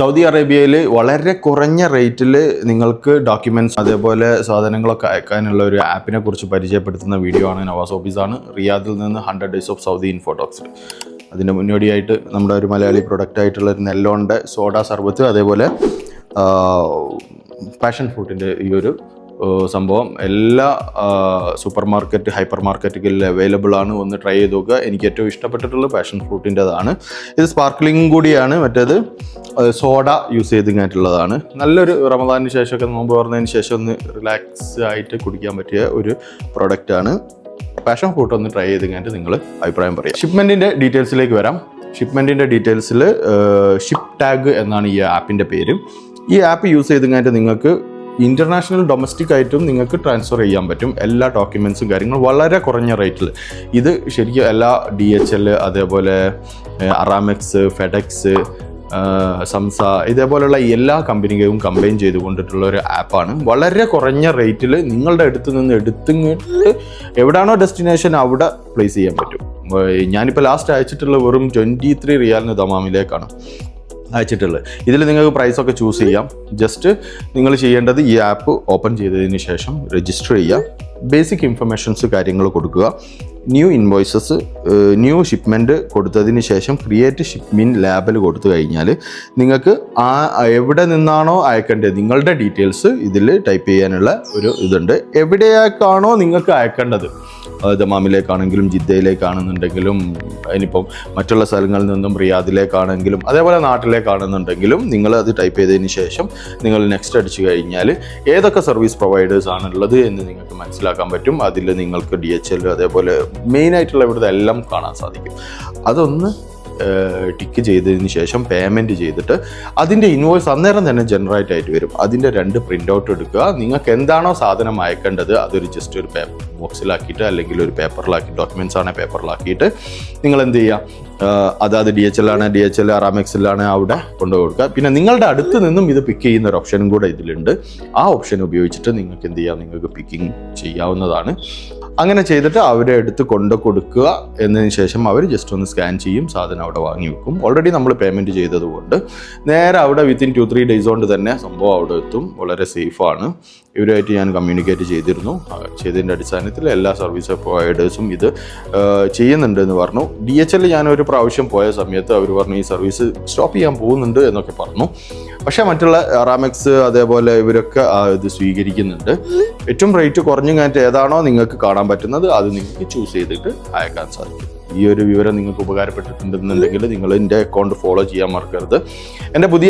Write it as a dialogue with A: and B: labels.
A: Saudi അറേബ്യയിൽ വളരെ കുറഞ്ഞ റേറ്റിൽ നിങ്ങൾക്ക് ഡോക്യുമെന്റ്സ് അതേപോലെ സാധനങ്ങളൊക്കെ അയക്കാനുള്ള ഒരു ആപ്പിനെ കുറിച്ച് പരിചയപ്പെടുത്തുന്ന വീഡിയോ ആണ് നവാസ് ഓഫീസാണ് റിയാദിൽ നിന്ന് hundred days of Saudi infotalks അതിന്റെ മുന്നോടിയായിട്ട് നമ്മുടെ ഒരു മലയാളി പ്രൊഡക്റ്റ് ആയിട്ടുള്ള ഒരു നെല്ലോണ്ട് സോഡ സർബത്ത് അതേപോലെ പാഷൻ ഫ്രൂട്ടിന്റെ ഈ ഒരു സംഭവം. എല്ലാ സൂപ്പർ മാർക്കറ്റ് ഹൈപ്പർ മാർക്കറ്റുകളിൽ അവൈലബിൾ ആണ്. ഒന്ന് ട്രൈ ചെയ്ത് നോക്കുക. എനിക്ക് ഏറ്റവും ഇഷ്ടപ്പെട്ടിട്ടുള്ള പാഷൻ ഫ്രൂട്ടിന്റെതാണ് ഇത് സ്പാർക്ലിംഗ് കൂടിയാണ്. മറ്റേത് സോഡ യൂസ് ചെയ്തിങ്ങായിട്ടുള്ളതാണ്. നല്ലൊരു റമദാനിന് ശേഷമൊക്കെ നോമ്പ് പറഞ്ഞതിന് ശേഷം ഒന്ന് റിലാക്സ് ആയിട്ട് കുടിക്കാൻ പറ്റിയ ഒരു പ്രൊഡക്റ്റാണ് പാഷൻ ഫ്രൂട്ട് ഒന്ന് ട്രൈ ചെയ്തിങ്ങായിട്ട് നിങ്ങൾ അഭിപ്രായം പറയാം. ഷിപ്മെന്റിന്റെ ഡീറ്റെയിൽസിലേക്ക് വരാം. ഷിപ്മെന്റിന്റെ ഡീറ്റെയിൽസിൽ ഷിപ്പ് ടാഗ് എന്നാണ് ഈ ആപ്പിന്റെ പേര്. ഈ ആപ്പ് യൂസ് ചെയ്തിങ്ങായിട്ട് നിങ്ങൾക്ക് ഇന്റർനാഷണൽ ഡൊമസ്റ്റിക് ആയിട്ടും നിങ്ങൾക്ക് ട്രാൻസ്ഫർ ചെയ്യാൻ പറ്റും. എല്ലാ ഡോക്യുമെൻസും കാര്യങ്ങളും വളരെ കുറഞ്ഞ റേറ്റിൽ ഇത് ശരിക്കും എല്ലാ ഡി എച്ച് എൽ അതേപോലെ അറാമെക്സ് ഫെഡെക്സ് സംസ ഇതേപോലെയുള്ള എല്ലാ കമ്പനികളും കമ്പൈൻ ചെയ്തുകൊണ്ടിട്ടുള്ള ഒരു ആപ്പാണ് വളരെ കുറഞ്ഞ റേറ്റിൽ നിങ്ങളുടെ അടുത്ത് നിന്ന് എടുത്തിങ്ങോട്ട് എവിടാണോ ഡെസ്റ്റിനേഷൻ അവിടെ പ്ലേസ് ചെയ്യാൻ പറ്റും. ഞാനിപ്പോൾ ലാസ്റ്റ് അയച്ചിട്ടുള്ള വെറും ട്വന്റി ത്രീ റിയാലിന് ദമാമിലേക്കാണ്. അയച്ചിട്ടുള്ളത്. ഇതിൽ നിങ്ങൾക്ക് പ്രൈസൊക്കെ ചൂസ് ചെയ്യാം. ജസ്റ്റ് നിങ്ങൾ ചെയ്യേണ്ടത് ഈ ആപ്പ് ഓപ്പൺ ചെയ്തതിന് ശേഷം രജിസ്റ്റർ ചെയ്യുക. ബേസിക് ഇൻഫർമേഷൻസ് കാര്യങ്ങൾ കൊടുക്കുക. ന്യൂ ഇൻവോയ്സസ് ന്യൂ ഷിപ്മെന്റ് കൊടുത്തതിന് ശേഷം ക്രിയേറ്റ് ഷിപ്മെന്റ് ലാബിൽ കൊടുത്തു കഴിഞ്ഞാൽ നിങ്ങൾക്ക് ആ എവിടെ നിന്നാണോ അയക്കേണ്ടത് നിങ്ങളുടെ ഡീറ്റെയിൽസ് ഇതിൽ ടൈപ്പ് ചെയ്യാനുള്ള ഒരു ഇതുണ്ട്. എവിടേക്കാണോ നിങ്ങൾക്ക് അയക്കേണ്ടത്? ദമാമിലേക്കാണെങ്കിലും ജിദ്ദയിലേക്കാണെന്നുണ്ടെങ്കിലും ഇനിയിപ്പം മറ്റുള്ള സ്ഥലങ്ങളിൽ നിന്നും റിയാദിലേക്കാണെങ്കിലും അതേപോലെ നാട്ടിലേക്കാണെന്നുണ്ടെങ്കിലും നിങ്ങൾ അത് ടൈപ്പ് ചെയ്തതിന് ശേഷം നിങ്ങൾ നെക്സ്റ്റ് അടിച്ചു കഴിഞ്ഞാൽ ഏതൊക്കെ സർവീസ് പ്രൊവൈഡേഴ്സ് ആണുള്ളത് എന്ന് നിങ്ങൾക്ക് മനസ്സിലാക്കാൻ പറ്റും. അതിൽ നിങ്ങൾക്ക് ഡി എച്ച് എൽ അതേപോലെ മെയിൻ ആയിട്ടുള്ള ഇവിടുത്തെ എല്ലാം കാണാൻ സാധിക്കും. അതൊന്ന് ടിക്ക് ചെയ്തതിന് ശേഷം പേയ്മെന്റ് ചെയ്തിട്ട് അതിന്റെ ഇൻവോയ്സ് അന്നേരം തന്നെ ജനറേറ്റ് ആയിട്ട് വരും. അതിന്റെ രണ്ട് പ്രിന്റ് ഔട്ട് എടുക്കുക. നിങ്ങൾക്ക് എന്താണോ സാധനം അയക്കേണ്ടത് അതൊരു ജസ്റ്റ് ഒരു പേപ്പർ ബോക്സിലാക്കിയിട്ട് അല്ലെങ്കിൽ ഒരു പേപ്പറിലാക്കി ഡോക്യുമെന്റ്സ് ആണ് പേപ്പറിലാക്കിയിട്ട് നിങ്ങൾ എന്ത് ചെയ്യുക? അതായത് ഡി എച്ച് എൽ ആണ് ഡി എച്ച് എൽ ആറാമെക്സിലാണ് അവിടെ കൊണ്ടുപോയി കൊടുക്കുക പിന്നെ നിങ്ങളുടെ അടുത്ത് നിന്നും ഇത് പിക്ക് ചെയ്യുന്ന ഒരു ഓപ്ഷനും കൂടെ ഇതിലുണ്ട്. ആ ഓപ്ഷൻ ഉപയോഗിച്ചിട്ട് നിങ്ങൾക്ക് എന്ത് ചെയ്യാം? നിങ്ങൾക്ക് പിക്കിംഗ് ചെയ്യാവുന്നതാണ്. അങ്ങനെ ചെയ്തിട്ട് അവരെ എടുത്ത് കൊണ്ടു കൊടുക്കുക എന്നതിന് ശേഷം അവർ ജസ്റ്റ് ഒന്ന് സ്കാൻ ചെയ്യും സാധനം അവിടെ വാങ്ങി വെക്കും. ഓൾറെഡി നമ്മൾ പേയ്മെന്റ് ചെയ്തതുകൊണ്ട് നേരെ അവിടെ വിത്തിൻ ടു ത്രീ ഡേയ്സ് കൊണ്ട് തന്നെ സംഭവം അവിടെ എത്തും. വളരെ സേഫാണ് ഇവരുമായിട്ട് ഞാൻ കമ്മ്യൂണിക്കേറ്റ് ചെയ്തിരുന്നു. ചെയ്തതിന്റെ അടിസ്ഥാനത്തിൽ എല്ലാ സർവീസ് പ്രൊവൈഡേഴ്സും ഇത് ചെയ്യുന്നുണ്ടെന്ന് പറഞ്ഞു. ഡി എച്ച് എൽ ഞാൻ ഒരു പ്രാവശ്യം പോയ സമയത്ത് അവർ പറഞ്ഞു ഈ സർവീസ് സ്റ്റോപ്പ് ചെയ്യാൻ പോകുന്നുണ്ട് എന്നൊക്കെ പറഞ്ഞു. പക്ഷേ മറ്റുള്ള റാമെക്സ് അതേപോലെ ഇവരൊക്കെ ഇത് സ്വീകരിക്കുന്നുണ്ട്. ഏറ്റവും റേറ്റ് കുറഞ്ഞു കഴിഞ്ഞിട്ട് ഏതാണോ നിങ്ങൾക്ക് കാണാൻ പറ്റുന്നത് അത് നിങ്ങൾക്ക് ചൂസ് ചെയ്തിട്ട് അയക്കാൻ സാധിക്കും. ഈ ഒരു വിവരം നിങ്ങൾക്ക് ഉപകാരപ്പെട്ടിട്ടുണ്ടെന്നുണ്ടെങ്കിൽ നിങ്ങൾ എന്റെ അക്കൗണ്ട് ഫോളോ ചെയ്യാൻ മറക്കരുത്. എന്റെ പുതിയ